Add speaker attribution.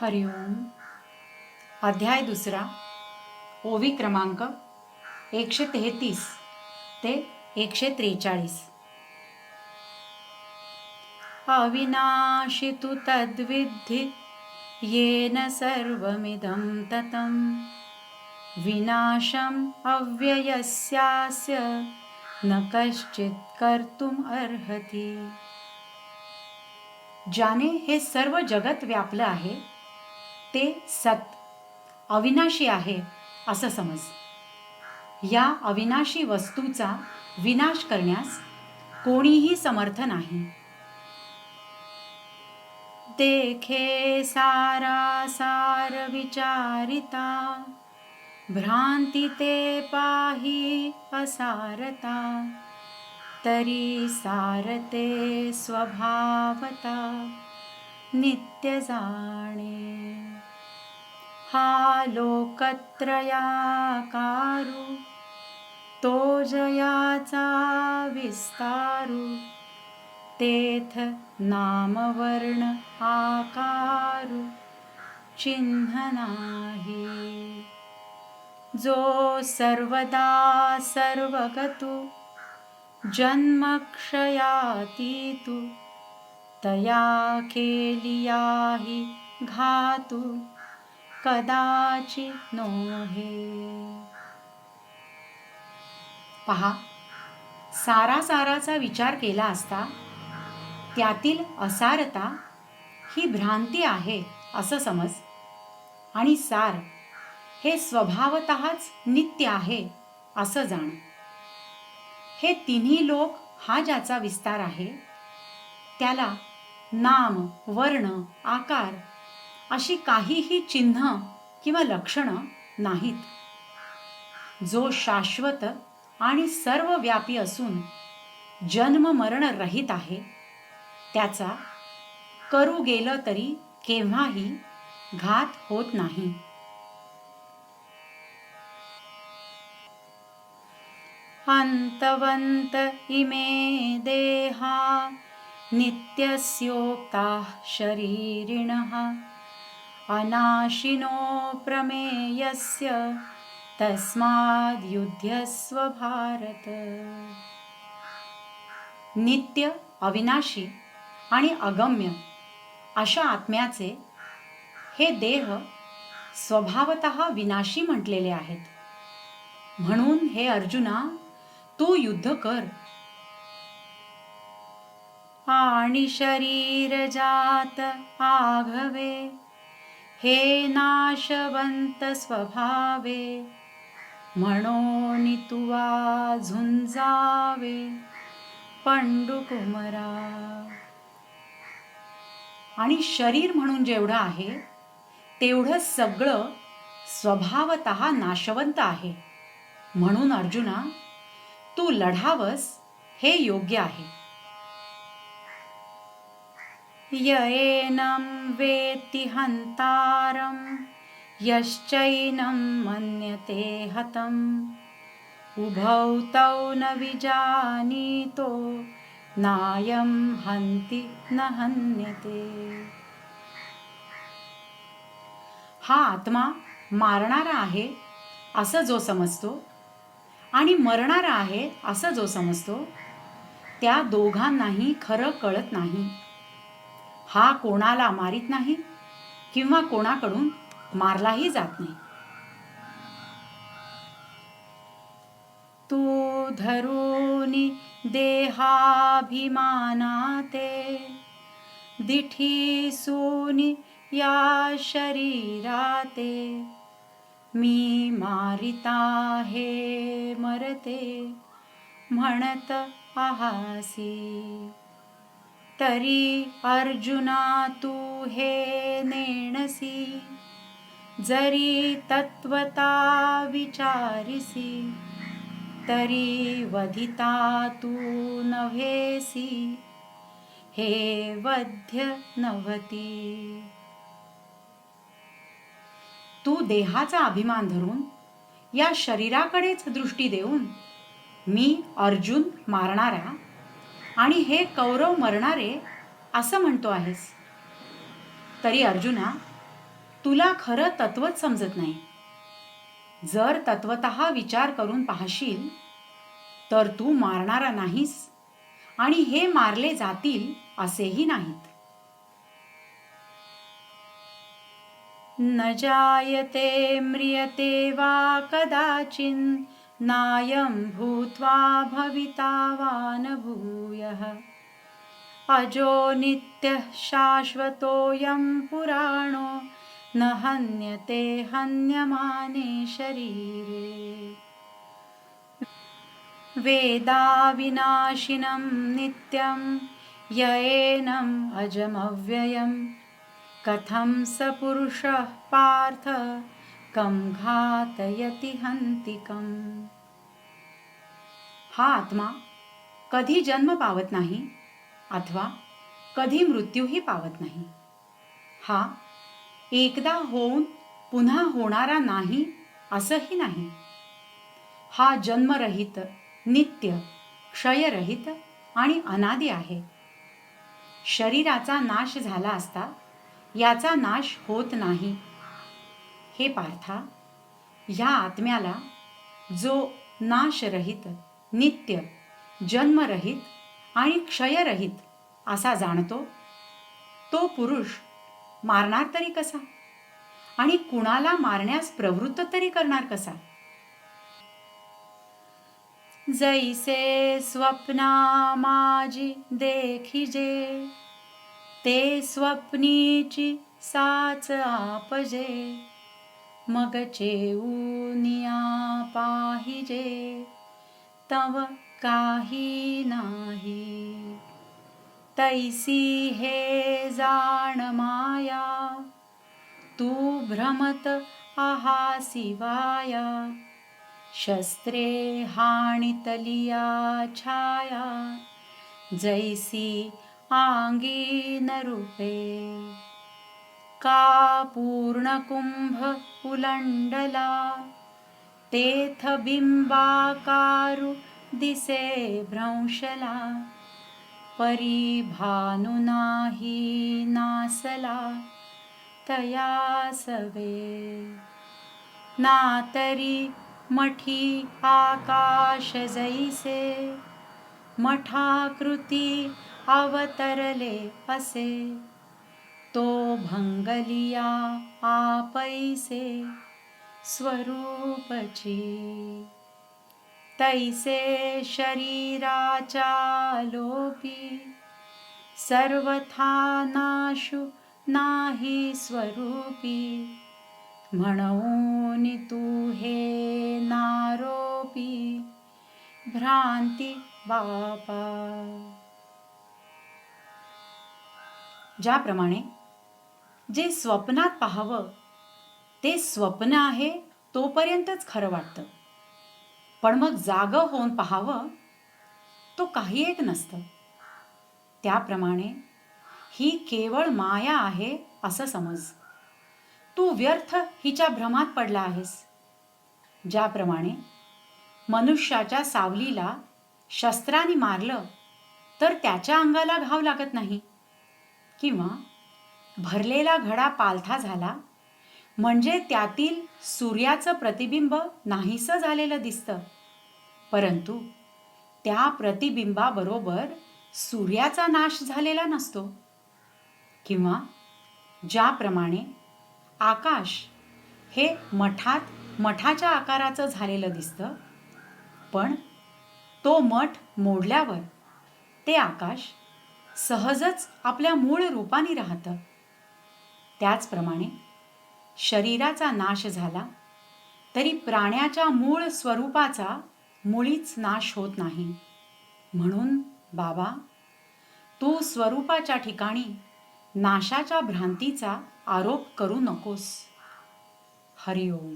Speaker 1: हरिओम अध्याय दुसरा. ओवी क्रमांक एकशे तेहतीस ते एकशे त्रेचाळीस अविनाशी तू तद्विद्धी येन सर्वमिदं ततं. विनाशम् अव्ययस्यास्य न कश्चित् कर्तुम् अर्हति. ज्याने हे सर्व जगत व्यापलं आहे ते सत. अविनाशी आहे असं समज. या अविनाशी वस्तूचा विनाश करण्यास कोणीही समर्थ नाही. देखे सारा सार विचारिता भ्रांती ते पाही असारता तरी सारते स्वभावता नित्य जाणे. हा लोकत्रयाकारू तो जयाचा विस्तारू तेथ नामवर्ण आकारू चिन्ह नाही. जो सर्वदा सर्वगतु जन्मक्षयातीतु तया केलियाही घातू कदाचित नोहे. पहा सारा साराचा विचार केला असता त्यातील असारता ही भ्रांती आहे असं समज. आणि सार हे स्वभावतःच नित्य आहे असं जाण. हे तिन्ही लोक हा ज्याचा विस्तार आहे त्याला नाम वर्ण आकार अशी काहीही चिन्ह किंवा लक्षणं नाहीत. जो शाश्वत आणि सर्वव्यापी असून जन्म मरण रहित आहे त्याचा करू गेलं तरी केव्हाही घात होत नाही. अंतवंत इमे देहा नित्यस्योक्ताः शरीरिणः। अनाशिनो प्रमेयस्य तस्माद्युध्यस्व भारत। नित्य अविनाशी आणि अगम्य अशा आत्म्याचे हे देह स्वभावत विनाशी म्हटलेले आहेत. म्हणून हे अर्जुना तू युद्ध कर. आणि शरीर जात आघवे. हे नाशवंत स्वभावे म्हणून तुवा झुंजावे पंडुकुमरा आणि शरीर म्हणून जेवढं आहे तेवढं सगळं स्वभावत नाशवंत आहे. म्हणून अर्जुना तू लढावस हे योग्य आहे. येनं वेत्ति हन्तारं यश्चैनं मन्यते हतम् उभौ तौ न विजानीतो नायं हन्ति न हन्यते। हा आत्मा मारणारा आहे असं जो समजतो आणि मरणारा आहे असं जो समजतो त्या दोघांनाही खरं कळत नाही. हा कोणाला मारित नाही किंवा कोणाकडून मारलाही जात नाही. तू धरूनी देहाभिमानाते दिठी सोनी या शरीराते मी मारिता हे मरते म्हणत आहासी. तरी अर्जुना तू हे नेणसी. जरी तत्वता विचारिसी तरी वधिता तू नव्हेसी. हे वध्य नवती तू देहाचा अभिमान धरून या शरीराकडेच दृष्टी देऊन मी अर्जुन मारणारा आणि हे कौरव मरणारे असं म्हणतो आहेस. तरी अर्जुना तुला खरं तत्वच समजत नाही. जर तत्वत विचार करून पाहशील तर तू मारणारा नाहीस आणि हे मारले जातील असेही नाहीत. न जायते म्रियते वा कदाचिन् नायं भूत्वा भविता वा न भूयः अजो नित्यः शाश्वतोऽयं पुराणो न हन्यते हन्यमाने शरीरे। वेदाविनाशिनं नित्यं य एनम् अजमव्ययं। कथं स पुरुषः पार्थ कं घातयति हन्तिकम्। हा आत्मा कधी जन्म पावत नाही अथवा कधी मृत्यूही पावत नाही. हा एकदा होऊन पुन्हा होणारा नाही असंही नाही. हा जन्मरहित नित्य क्षयरहित आणि अनादी आहे. शरीराचा नाश झाला असता याचा नाश होत नाही. हे पार्था ह्या आत्म्याला जो नाशरहित नित्य जन्मरहित आणि क्षयरहित असा जाणतो तो पुरुष मारणार तरी कसा? आणि कुणाला मारण्यास प्रवृत्त तरी करणार कसा? जैसे स्वप्ना माझी देखिजे ते स्वप्नीची साच आपजे. मग चेऊनिया पाहिजे. तव काही नाही. तैसी हे जाण माया. तू भ्रमत आहा शिवाया. शस्त्रे हाणितलिया छाया. जैसी आंगीन रूपे. का पूर्णकुंभ उलंडला तेथ बिंबाकारू दिसे भ्रंशला परिभानु नाही नासला तया सवे। नातरी मठी आकाश जैसे मठाकृती अवतरले असे। तो भंगलिया आपैसे स्वरूपची। तैसे शरीराचा लोपी सर्वथा नाशु नाही स्वरूपी। म्हणून तू हे नारोपी भ्रांती बापा। ज्याप्रमाणे जे स्वप्नात पाहावं ते स्वप्न आहे तोपर्यंतच खरं वाटतं. पण मग जाग होऊन पाहावं तो काही एक नसतं. त्याप्रमाणे ही केवळ माया आहे असं समज. तू व्यर्थ हिच्या भ्रमात पडला आहेस. ज्याप्रमाणे मनुष्याच्या सावलीला शस्त्राने मारलं तर त्याच्या अंगाला घाव लागत नाही. किंवा भरलेला घडा पालथा झाला. म्हणजे त्यातील सूर्याचं प्रतिबिंब नाहीसं झालेलं दिसतं. परंतु त्या प्रतिबिंबाबरोबर सूर्याचा नाश झालेला नसतो. किंवा ज्याप्रमाणे आकाश हे मठात मठाच्या आकाराचं झालेलं दिसतं पण तो मठ मोडल्यावर ते आकाश सहजच आपल्या मूळ रूपाने राहतं. त्याचप्रमाणे शरीराचा नाश झाला तरी प्राण्याच्या मूळ स्वरूपाचा मुळीच नाश होत नाही. म्हणून बाबा तू स्वरूपाच्या ठिकाणी नाशाच्या भ्रांतीचा आरोप करू नकोस. हरिओम.